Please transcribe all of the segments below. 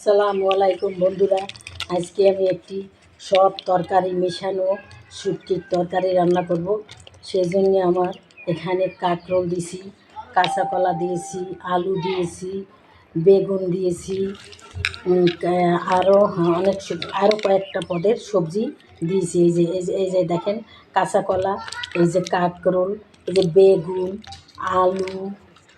আসসালামু আলাইকুম বন্ধুরা। আজকে আমি একটি সব তরকারি মেশানো শুটকির তরকারি রান্না করব। সেই জন্য আমার এখানে কাঁকরোল দিয়েছি কাঁচা কলা দিয়েছি আলু দিয়েছি বেগুন দিয়েছি আরও হ্যাঁ, অনেক আরও কয়েকটা পদের সবজি দিয়েছি। এই যে এই যে এই যে দেখেন কাঁচা কলা এই যে কাঁকরোল এই যে বেগুন আলু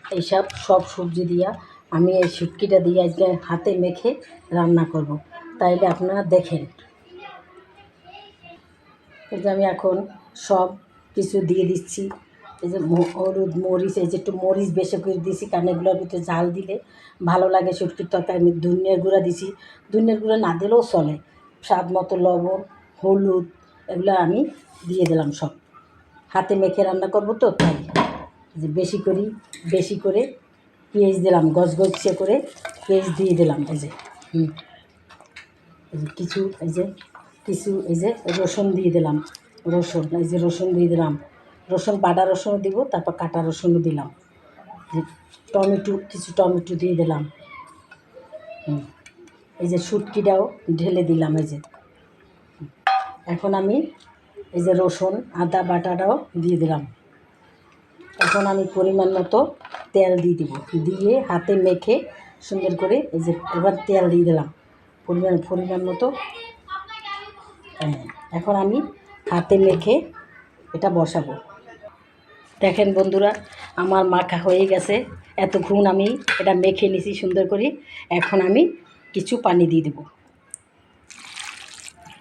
এইসব সব সবজি দিয়া আমি এই শুটকিটা দিয়ে আজকে হাতে মেখে রান্না করব। তাইলে আপনারা দেখেন। এই যে আমি এখন সব কিছু দিয়ে দিচ্ছি। এই যে হলুদ মরিচ, এই যে একটু মরিচ বেশি করে দিয়েছি কারণ এগুলোর ভিতরে জাল দিলে ভালো লাগে শুটকির তরকারি। আমি ধনিয়ার গুঁড়া দিছি ধনিয়ার গুঁড়া না দিলেও চলে। স্বাদ মতো লবণ, হলুদ, এগুলো আমি দিয়ে দিলাম সব। হাতে মেখে রান্না করব তো তাই। যে বেশি করি, বেশি করে পেঁয়াজ দিলাম, গজগজে করে পেঁয়াজ দিয়ে দিলাম, এই যে, হুম। কিছু, এই যে, কিছু, এই যে রসুন দিয়ে দিলাম, রসুন, এই যে রসুন দিয়ে দিলাম। রসুন, বাটা রসুনও দিব, তারপর কাটা রসুনও দিলাম। টমেটো, কিছু টমেটো দিয়ে দিলাম। হুম। এই যে শুটকিটাও ঢেলে দিলাম, এই যে। এখন আমি এই যে রসুন, আদা, বাটাটাও দিয়ে দিলাম। এখন আমি পরিমাণ মতো তেল দিয়ে দিব। দিয়ে হাতে মেখে সুন্দর করে এই যে এবার তেল দিয়ে দিলাম। পরিমাণ পরিমাণ মতো এখন আমি হাতে মেখে এটা বসাবো। দেখেন বন্ধুরা, আমার মাখা হয়ে গেছে। এত এতক্ষণ আমি এটা মেখে নিছি সুন্দর করে। এখন আমি কিছু পানি দিয়ে দেবো।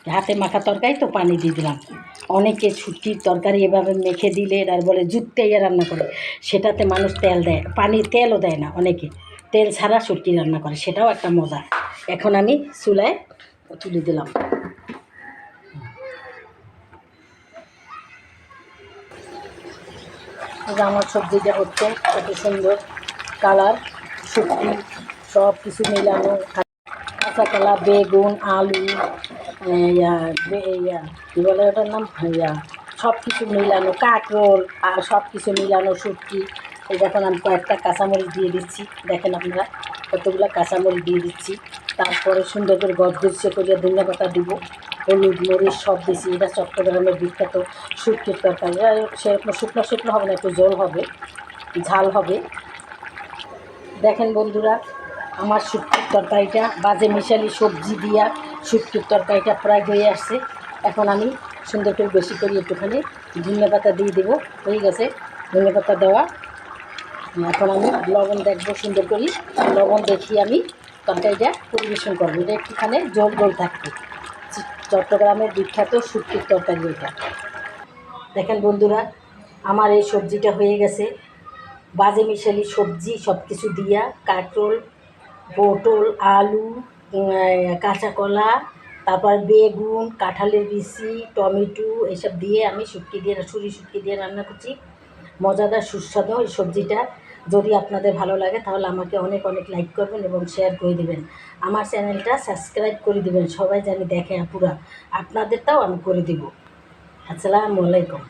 হাতে মাখা তরকারি তো পানি দিয়ে দিলাম। অনেকে ছুটির তরকারি এভাবে মেখে দিলে আর বলে জুততে ইয়ে রান্না করে। সেটাতে মানুষ তেল দেয়, পানি তেলও দেয় না অনেকে। তেল ছাড়া শুটকি রান্না করে, সেটাও একটা মজা। এখন আমি চুলায় তুলে দিলাম। আমার সবজিটা হচ্ছে, কত সুন্দর কালার শুটকি সব কিছু মিলানো। কাঁচা কলা, বেগুন, আলু কী বলে ওটার নাম? ইয়া সব কিছু মিলানো, কাঁকরোল আর সব কিছু মিলানো শুটকি এই দেখুন আমি কয়েকটা কাঁচামরিচ দিয়ে দিচ্ছি। দেখেন আপনারা কতগুলো কাঁচামরিচ দিয়ে দিচ্ছি। তারপরে সুন্দর করে গদগদছে করে ধনিয়া পাতা দিব, হলুদ, মরিচ সব দিচ্ছি এটা চট্টগ্রামের বিখ্যাত শুটকির তরকারি। সেরকম শুকনো শুকনো হবে না, একটু জল হবে, ঝাল হবে। দেখেন বন্ধুরা আমার শুটকির তরকারিটা, বাজে মিশালি সবজি দিয়া শুটকির তরকারিটা প্রায় হয়ে আসছে। এখন আমি সুন্দর করে বেশি করে একটুখানি ধনে পাতা দিয়ে দেবো। হয়ে গেছে ধনে পাতা দেওয়া। এখন আমি লবণ দেখব সুন্দর করি। লবণ দেখি আমি তরকারিটা পরিবেশন করব। এটা একটুখানি জল জল থাকবে। চট্টগ্রামের বিখ্যাত শুটকির তরকারি এটা। দেখেন বন্ধুরা, আমার এই সবজিটা হয়ে গেছে। বাজে মিশালি সবজি সব কিছু দিয়া কাঁকরোল পটল, আলু কাঁচা কলা তারপর বেগুন, কাঁঠালের বিচি, টমেটো এসব দিয়ে আমি শুটকি দিয়ে, ছুরি শুটকি দিয়ে রান্না করছি। মজাদার, সুস্বাদু এই সবজিটা। যদি আপনাদের ভালো লাগে তাহলে আমাকে অনেক অনেক লাইক করবেন এবং শেয়ার করে দেবেন। আমার চ্যানেলটা সাবস্ক্রাইব করে দেবেন। সবাই জানি দেখে আপুরা। আপনাদেরটাও আমি করে দেবো। আসসালামু আলাইকুম।